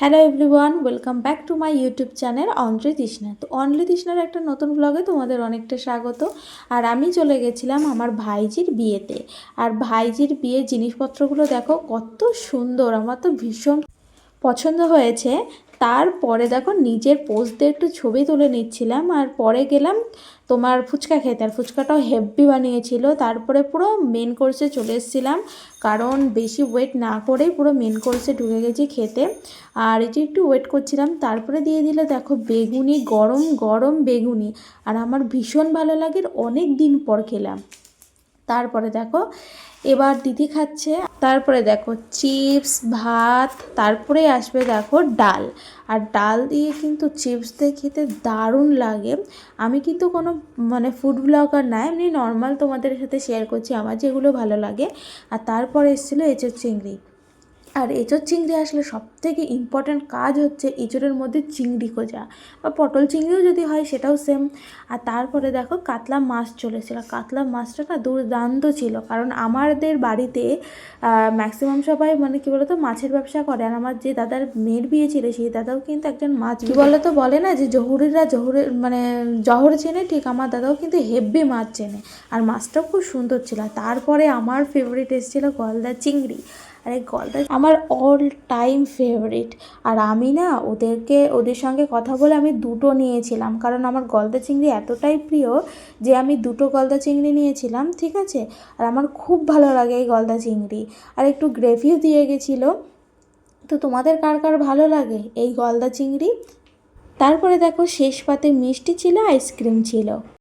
Hello everyone welcome back to my YouTube channel only Trishna তো only তৃষ্ণার একটা নতুন ব্লগে তোমাদের অনেকটা স্বাগত। আর আমি চলে গেছিলাম আমার ভাইজির বিয়েতে। আর ভাইজির বিয়ের জিনিসপত্রগুলো দেখো কত সুন্দর, আমার তো ভীষণ পছন্দ হয়েছে। তারপরে দেখো নিজের পোস্ট দিয়ে একটু ছবি তুলে নিচ্ছিলাম আর পরে গেলাম তোমার ফুচকা খেতে। আর ফুচকাটাও হেভি বানিয়েছিল। তারপরে পুরো মেন কোর্সে চলে এসেছিলাম। কারণ বেশি ওয়েট না করেই পুরো মেন কোর্সে ঢুকে গেছি খেতে। আর এটি একটু ওয়েট করছিলাম। তারপরে দিয়ে দিল দেখো বেগুনি, গরম গরম বেগুনি। আর আমার ভীষণ ভালো লাগে অনেক দিন পর খেলাম। তারপরে দেখো, এবার দিদি খাচ্ছে, তারপরে দেখো চিপস, ভাত, তারপরে আসবে দেখো ডাল। আর ডাল দিয়ে কিন্তু চিপস দিয়ে খেতে দারুণ লাগে। আমি কিন্তু কোনো মানে ফুড ব্লগার না, এমনি নর্মাল তোমাদের সাথে শেয়ার করছি, আমার যেগুলো ভালো লাগে। আর তারপরে এসেছিল এঁচোর চিংড়ি। আর এঁচোর চিংড়ি আসলে সব থেকে ইম্পর্ট্যান্ট কাজ হচ্ছে এঁচোড়ের মধ্যে চিংড়ি খোঁজা বা পটল চিংড়িও যদি হয় সেটাও সেম আর তারপরে দেখো কাতলা মাছ চলেছিল। কাতলা মাছটা না দুর্দান্ত ছিল কারণ আমাদের বাড়িতে ম্যাক্সিমাম সবাই মানে কী বলতো মাছের ব্যবসা করে। আর আমার যে দাদার মেয়ের বিয়ে ছিল সেই দাদাও কিন্তু একজন মাছ কী বলতো বলে না যে জহুরিরা জহুরের মানে জহর চেনে ঠিক আমার দাদাও কিন্তু হেব্বি মাছ চেনে। আর মাছটাও খুব সুন্দর ছিল। তারপরে আমার ফেভারিট এসেছিল গলদা চিংড়ি। আর এই গলদা আমার অল টাইম ফেভারিট আর আমি না ওদেরকে, ওদের সঙ্গে কথা বলে আমি দুটো নিয়েছিলাম, কারণ আমার গলদা চিংড়ি এতটাই প্রিয় যে আমি দুটো গলদা চিংড়ি নিয়েছিলাম, ঠিক আছে? আর আমার খুব ভালো লাগে এই গলদা চিংড়ি। আর একটু গ্রেভিও দিয়ে গেছিল। তো তোমাদের কার কার ভালো লাগে এই গলদা চিংড়ি? তারপরে দেখো শেষ পাতে মিষ্টি ছিল আইসক্রিম ছিল।